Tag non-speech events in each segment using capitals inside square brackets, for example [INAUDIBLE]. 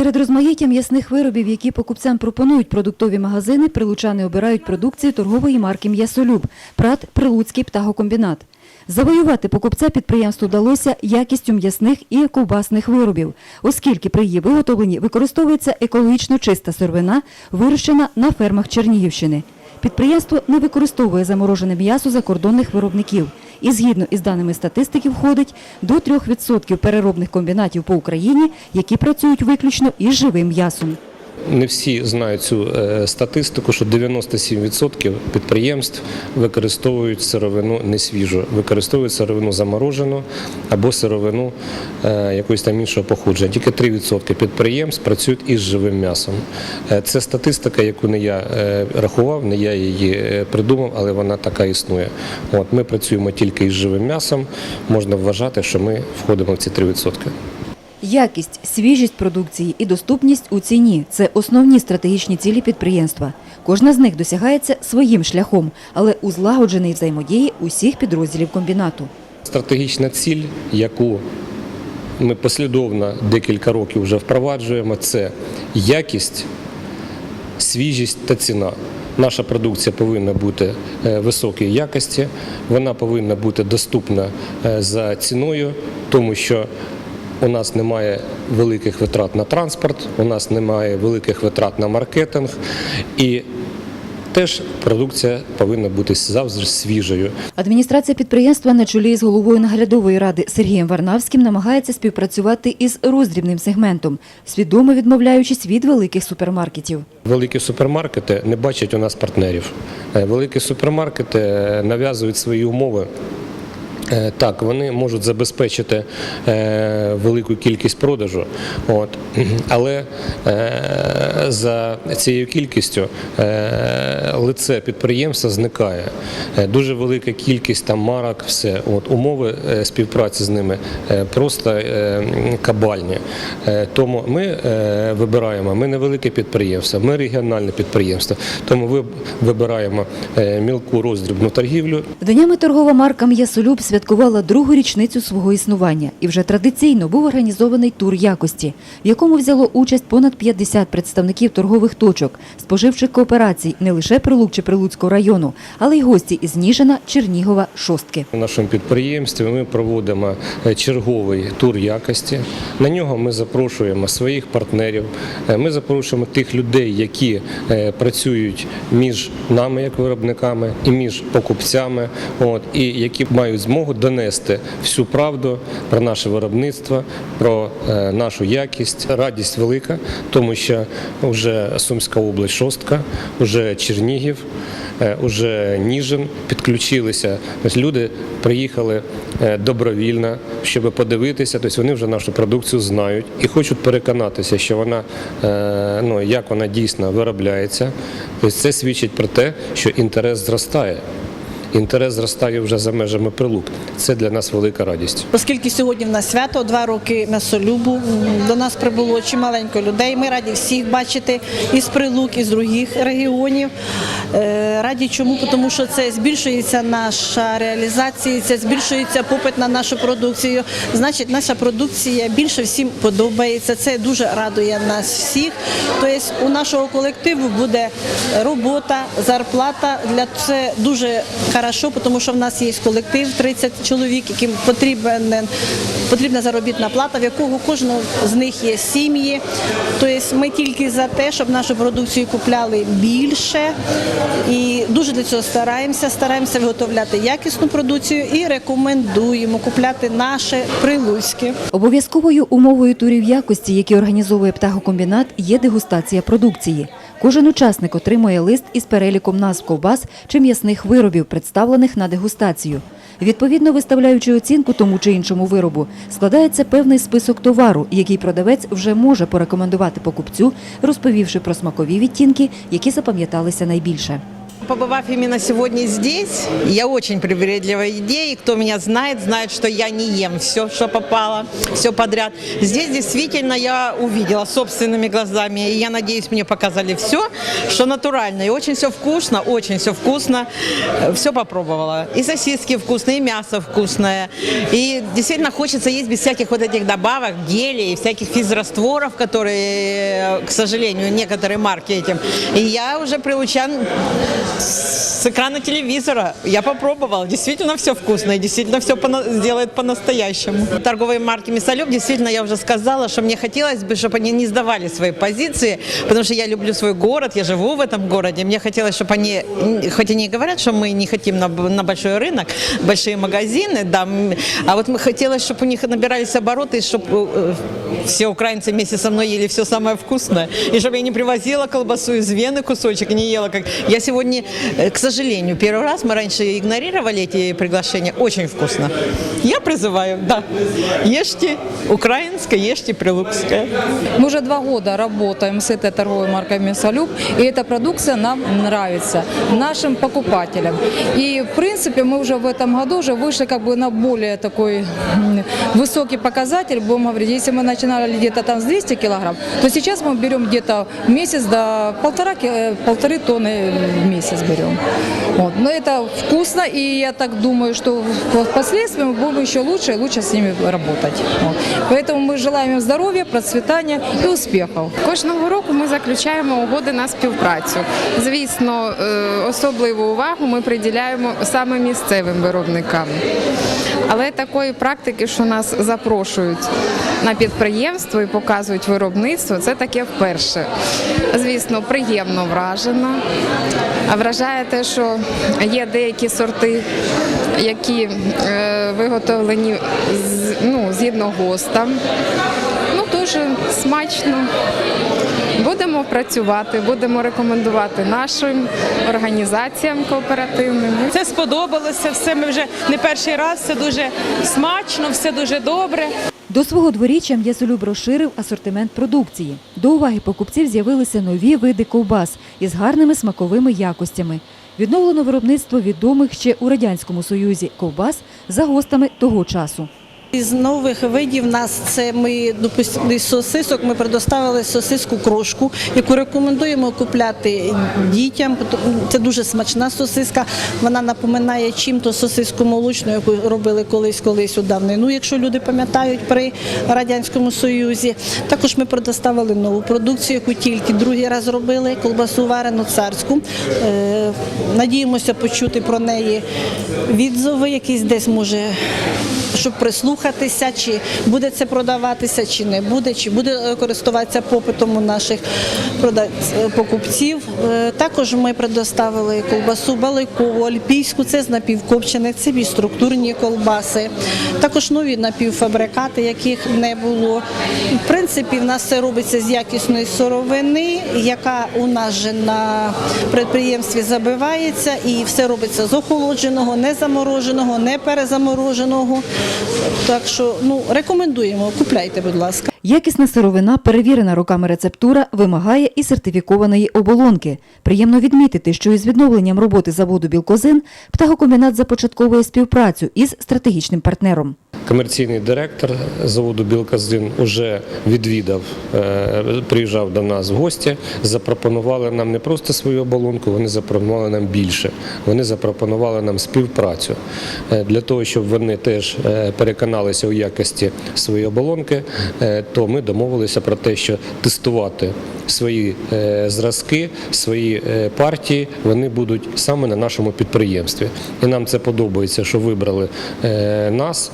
Серед розмаїття м'ясних виробів, які покупцям пропонують продуктові магазини, прилучани обирають продукцію торгової марки «М'ясолюб» ПРАТ «Прилуцький птагокомбінат». Завоювати покупця підприємству вдалося якістю м'ясних і ковбасних виробів, оскільки при її виготовленні використовується екологічно чиста сировина, вирощена на фермах Чернігівщини. Підприємство не використовує заморожене м'ясо закордонних виробників і згідно із даними статистики входить до 3% переробних комбінатів по Україні, які працюють виключно із живим м'ясом. Не всі знають цю е, статистику, що 97% підприємств використовують сировину не свіжу, використовують сировину заморожену або сировину е, якоїсь там іншого походження. Тільки 3% підприємств працюють із живим м'ясом. Е, Це статистика, яку не я рахував, не я її придумав, але вона така існує. От ми працюємо тільки із живим м'ясом. Можна вважати, що ми входимо в ці 3%. Якість, свіжість продукції і доступність у ціні – це основні стратегічні цілі підприємства. Кожна з них досягається своїм шляхом, але у злагодженій взаємодії усіх підрозділів комбінату. Стратегічна ціль, яку ми послідовно декілька років вже впроваджуємо, це якість, свіжість та ціна. Наша продукція повинна бути е, високої якості, вона повинна бути доступна е, за ціною, тому що у нас немає великих витрат на транспорт, у нас немає великих витрат на маркетинг і теж продукція повинна бути завжди свіжою. Адміністрація підприємства на чолі з головою наглядової ради Сергієм Варнавським намагається співпрацювати із роздрібним сегментом, свідомо відмовляючись від великих супермаркетів. Великі супермаркети не бачать у нас партнерів. Е, Великі супермаркети е, нав'язують свої умови. Е, Так, вони можуть забезпечити е, велику кількість продажу, [CLEARS THROAT] але е, за цією кількістю лице підприємства зникає. Дуже велика кількість там марок, все. Умови співпраці з ними просто кабальні. Тому ми вибираємо, ми невелике підприємство, ми регіональне підприємство, тому ви вибираємо мілку роздрібну торгівлю Днями торгова марка «М'ясолюб» святкувала другу річницю свого існування і вже традиційно був організований тур якості, в якому взяло участь понад 50 представників торгових точок, споживчих кооперацій не лише Прилук чи Прилуцького району, але й гості із Ніжина, Чернігова, Шостки. На нашому підприємстві ми проводимо е, черговий тур якості. На нього ми запрошуємо своїх партнерів. е, Ми запрошуємо тих людей, які е, працюють між нами як виробниками і між покупцями, от і які мають змогу донести всю правду про наше виробництво, про е, нашу якість. Радість велика, тому що вже Сумська область шостка, вже Чернігів. Е, Уже Ніжин підключилися. Ось люди приїхали е, добровільно, щоб подивитися. Тобто вони вже нашу продукцію знають і хочуть переконатися, що вона е, ну як вона дійсно виробляється. Тобто це свідчить про те, що інтерес зростає. Інтерес зростає вже за межами прилук. Це для нас велика радість. Оскільки сьогодні в нас свято, два роки м'ясолюбу, до нас прибуло чималенько людей. Ми раді всіх бачити із прилук, із других регіонів. Е, Раді чому? Тому що це збільшується наша реалізація, це збільшується попит на нашу продукцію. Значить, наша продукція більше всім подобається. Це дуже радує нас всіх. Тобто у нашого колективу буде робота, зарплата. Для це дуже хорошо, тому що в нас є колектив 30 чоловік, яким потрібен потрібна заробітна плата, в якого кожного з них є сім'ї. Тобто ми тільки за те, щоб нашу продукцію купляли більше. І дуже для цього стараємося. Стараємося виготовляти якісну продукцію і рекомендуємо купляти наше прилуцьке. Обов'язковою умовою турів якості, які організовує птахокомбінат, є дегустація продукції. Кожен учасник отримує лист із переліком назв ковбас чи м'ясних виробів, представлених на дегустацію. Відповідно, виставляючи оцінку тому чи іншому виробу, складається певний список товару, який продавець вже може порекомендувати покупцю, розповівши про смакові відтінки, які запам'яталися найбільше. Побывав именно сегодня здесь, я очень привередлива идеи. Кто меня знает, знает, что я не ем все, что попало, все подряд. Здесь действительно я увидела собственными глазами, и я надеюсь, мне показали все, что натурально. И очень все вкусно, очень все вкусно. Все попробовала. И сосиски вкусные, и мясо вкусное. И действительно хочется есть без всяких вот этих добавок, гелей, всяких физрастворов, которые, к сожалению, некоторые марки этим. И я уже приучан с экрана телевизора. Я попробовала. Действительно все вкусно и действительно все сделает по-настоящему. Торговые марки Мясолюб, действительно, я уже сказала, что мне хотелось бы, чтобы они не сдавали свои позиции, потому что я люблю свой город, я живу в этом городе. Мне хотелось, чтобы они, хоть они и говорят, что мы не хотим на, на большой рынок, большие магазины, да, а вот мы хотелось, чтобы у них набирались обороты, и чтобы э, все украинцы вместе со мной ели все самое вкусное, и чтобы я не привозила колбасу из Вены кусочек, не ела как... Я сегодня, э, к сожалению, первый раз, мы раньше игнорировали эти приглашения, очень вкусно. Я призываю, да, ешьте украинское, ешьте прилукское. Мы уже два года работаем с этой торговой маркой «Мясолюб», и эта продукция нам нравится, нашим покупателям. И, в принципе, мы уже в этом году уже вышли как бы на более такой м, высокий показатель, будем говорить, если мы начинали где-то там с 200 килограмм, то сейчас мы берем где-то в месяц до полтора, ки- э, полторы тонны в месяц берем. Вот. Но это вкусно, и я так думаю, что впоследствии мы будем еще лучше и лучше с ними работать. Вот. Поэтому мы желаем им здоровья, процветания и успехов. Кожного року ми заключаємо угоди на співпрацю. Звісно, е, особливу увагу ми приділяємо саме місцевим виробникам. Але такої практики, що нас запрошують на підприємство і показують виробництво, це таке вперше. Звісно, приємно вражена. Вражає те, що є деякі сорти, які е, виготовлені ну, згідно ГОСТам. Дуже смачно. Будемо працювати, будемо рекомендувати нашим організаціям кооперативним. Це сподобалося. Все ми вже не перший раз. Все дуже смачно, все дуже добре. До свого дворіччя м'ясолюб розширив асортимент продукції. До уваги покупців з'явилися нові види ковбас із гарними смаковими якостями. Відновлено виробництво відомих ще у Радянському Союзі ковбас за гостами того часу. Із нових видів нас це ми допустили сосисок. Ми предоставили сосиску крошку, яку рекомендуємо купляти дітям. Це дуже смачна сосиска. Вона напоминає чим-то сосиску молочну, яку робили колись колись у давнину, якщо люди пам'ятають при радянському союзі. Також ми предоставили нову продукцію, яку тільки другий раз робили колбасу варену царську. Е, Надіємося почути про неї відзови, якісь десь може щоб прислухатися, чи буде це продаватися, чи не буде, чи буде е, користуватися попитом у наших е, покупців. Е, Також ми предоставили колбасу баликову, альпійську, це з напівкопчених, це більш структурні колбаси. Також нові напівфабрикати, яких не було. В принципі, в нас це робиться з якісної сировини, яка у нас же на підприємстві забивається, і все робиться з охолодженого, не замороженого, не перезамороженого. Так що ну рекомендуємо, купляйте, будь ласка. Якісна сировина, перевірена роками рецептура, вимагає і сертифікованої оболонки. Приємно відмітити, що із відновленням роботи заводу «Білкозин» птахокомбінат започатковує співпрацю із стратегічним партнером. Комерційний директор заводу Білказин вже відвідав, е, приїжджав до нас в гості. Запропонували нам не просто свою оболонку, вони запропонували нам більше. Вони запропонували нам співпрацю Е, для того, щоб вони теж е, переконалися у якості своєї оболонки. То ми домовилися про те, що тестувати свої зразки, свої партії вони будуть саме на нашому підприємстві. І нам це подобається, що вибрали нас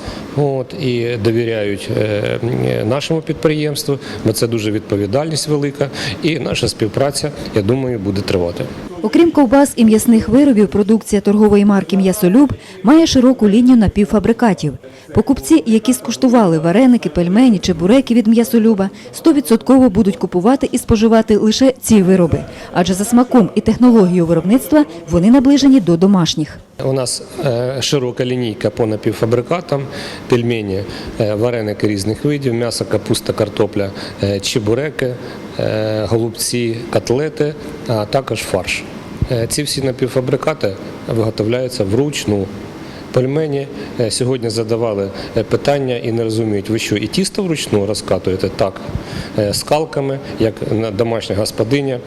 от, і довіряють е, нашому підприємству, бо це дуже відповідальність велика, і наша співпраця, я думаю, буде тривати. Окрім ковбас і м'ясних виробів, продукція торгової марки «М'ясолюб» має широку лінію напівфабрикатів. Покупці, які скуштували вареники, пельмені чи буреки від «М'ясолюба», 100% будуть купувати і споживати лише ці вироби, адже за смаком і технологією виробництва вони наближені до домашніх. У нас е, широка лінійка по напівфабрикатам, пельмені, е, вареники різних видів, м'ясо, капуста, картопля, е, чебуреки, голубці, котлети, а також фарш. Е, Ці всі напівфабрикати виготовляються вручну. Пельмені е, сьогодні задавали е, питання і не розуміють, ви що і тісто вручну розкатуєте? Так. Скалками, як домашня господиня,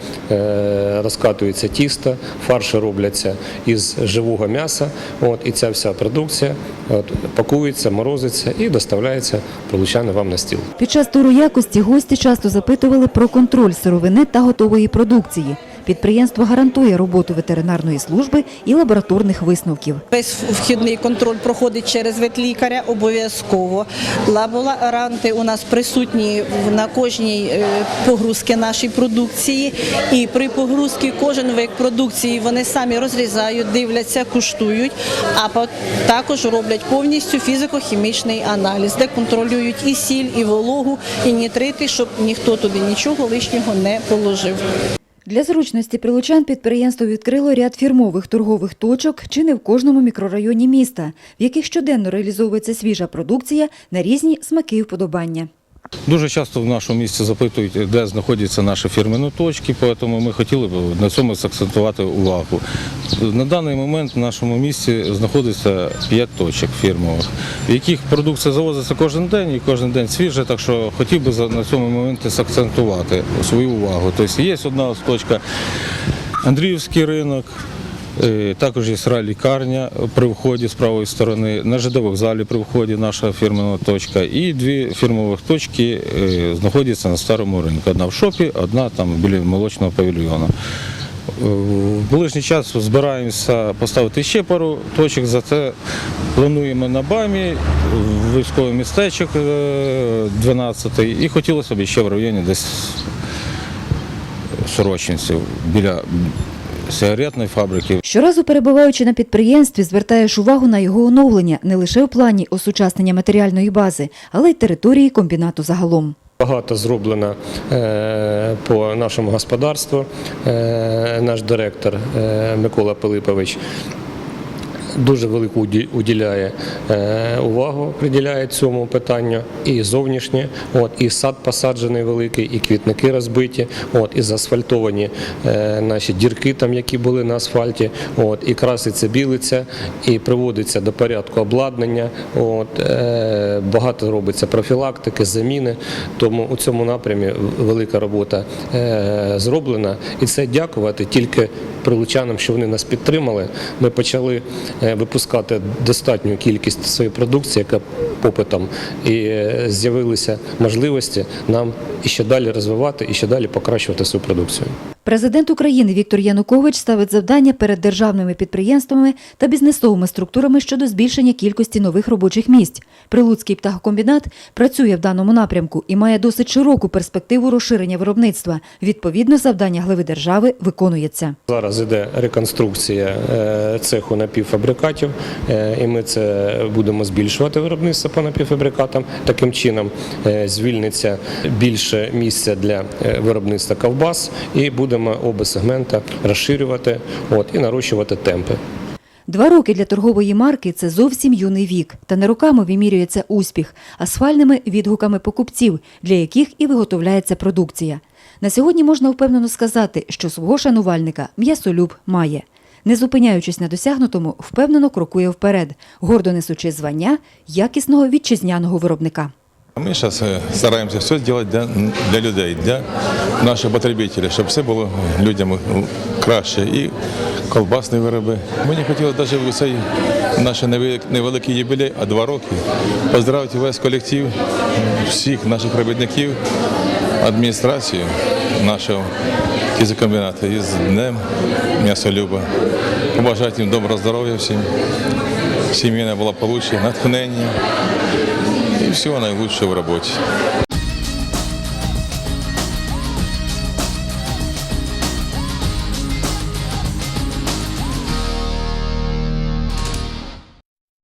розкатується тісто, фарші робляться із живого м'яса. От, і ця вся продукція от, пакується, морозиться і доставляється прилучани вам на стіл. Під час туру якості гості часто запитували про контроль сировини та готової продукції. Підприємство гарантує роботу ветеринарної служби і лабораторних висновків. Весь вхідний контроль проходить через ветлікаря обов'язково. Лаборанти у нас присутні на кожній е, погрузці нашій продукції. І при погрузці кожен вид продукції вони самі розрізають, дивляться, куштують, а також роблять повністю фізико-хімічний аналіз, де контролюють і сіль, і вологу, і нітрити, щоб ніхто туди нічого лишнього не положив. Для зручності прилучан підприємство відкрило ряд фірмових торгових точок чи не в кожному мікрорайоні міста, в яких щоденно реалізовується свіжа продукція на різні смаки і вподобання. Дуже часто в нашому місті запитують, де знаходяться наші фірмені точки, тому ми хотіли б на цьому закцентувати увагу. На даний момент в нашому місті знаходиться 5 точок фірмових, в яких продукція завозиться кожен день і кожен день свіжа, так що хотів би на цьому моменті закцентувати свою увагу. Тобто є одна точка Андріївський ринок, Також є сра лікарня при вході з правої сторони, на ЖД вокзалі при вході наша фірмова точка. І дві фірмових точки е, знаходяться на старому ринку. Одна в шопі, одна там біля молочного павільйону. Е, В ближній час збираємося поставити ще пару точок, зате плануємо на БАМі, військовий містечок е, 12 і хотілося б ще в районі десь Сорочинців біля сигаретної фабрики. Щоразу перебуваючи на підприємстві, звертаєш увагу на його оновлення не лише у плані осучаснення матеріальної бази, але й території комбінату загалом. Багато зроблено е, по нашому господарству. Е, Наш директор е, Микола Пилипович дуже велику уді- уділяє е, увагу, приділяє цьому питанню і зовнішнє, от, і сад посаджений великий, і квітники розбиті, от, і заасфальтовані е, наші дірки, там, які були на асфальті, от, і краситься білиться, і приводиться до порядку обладнання. От, е, багато робиться профілактики, заміни. Тому у цьому напрямі велика робота зроблена. І це дякувати тільки прилучанам, що вони нас підтримали. Ми почали випускати достатню кількість своєї продукції, яка попитом, і е, з'явилися можливості нам і ще далі розвивати, і ще далі покращувати свою продукцію. Президент України Віктор Янукович ставить завдання перед державними підприємствами та бізнесовими структурами щодо збільшення кількості нових робочих місць. Прилуцький птахокомбінат працює в даному напрямку і має досить широку перспективу розширення виробництва. Відповідно, завдання глави держави виконується. Зараз іде реконструкція е, цеху напівфабрикатів, е, і ми це будемо збільшувати виробництво по напівфабрикатам. Таким чином е, звільниться більше місця для виробництва ковбас, і будемо оба сегмента розширювати от, і нарощувати темпи. Два роки для торгової марки це зовсім юний вік. Та не роками вимірюється успіх, а схвальними відгуками покупців, для яких і виготовляється продукція. На сьогодні можна впевнено сказати, що свого шанувальника м'ясолюб має. Не зупиняючись на досягнутому, впевнено крокує вперед, гордо несучи звання якісного вітчизняного виробника. Ми зараз стараємося все зробити для, для людей, для наших потребителів, щоб все було людям краще. І колбасні вироби. Мені хотілося навіть в цей наш невелик- невеликий юбілей, а два роки, поздравити весь колектив, всіх наших робітників, адміністрацію нашого кізокомбінату із Днем М'ясолюба. Побажати їм доброго здоров'я всім, сімейне благополуччя, натхнення і наилучшего в роботі.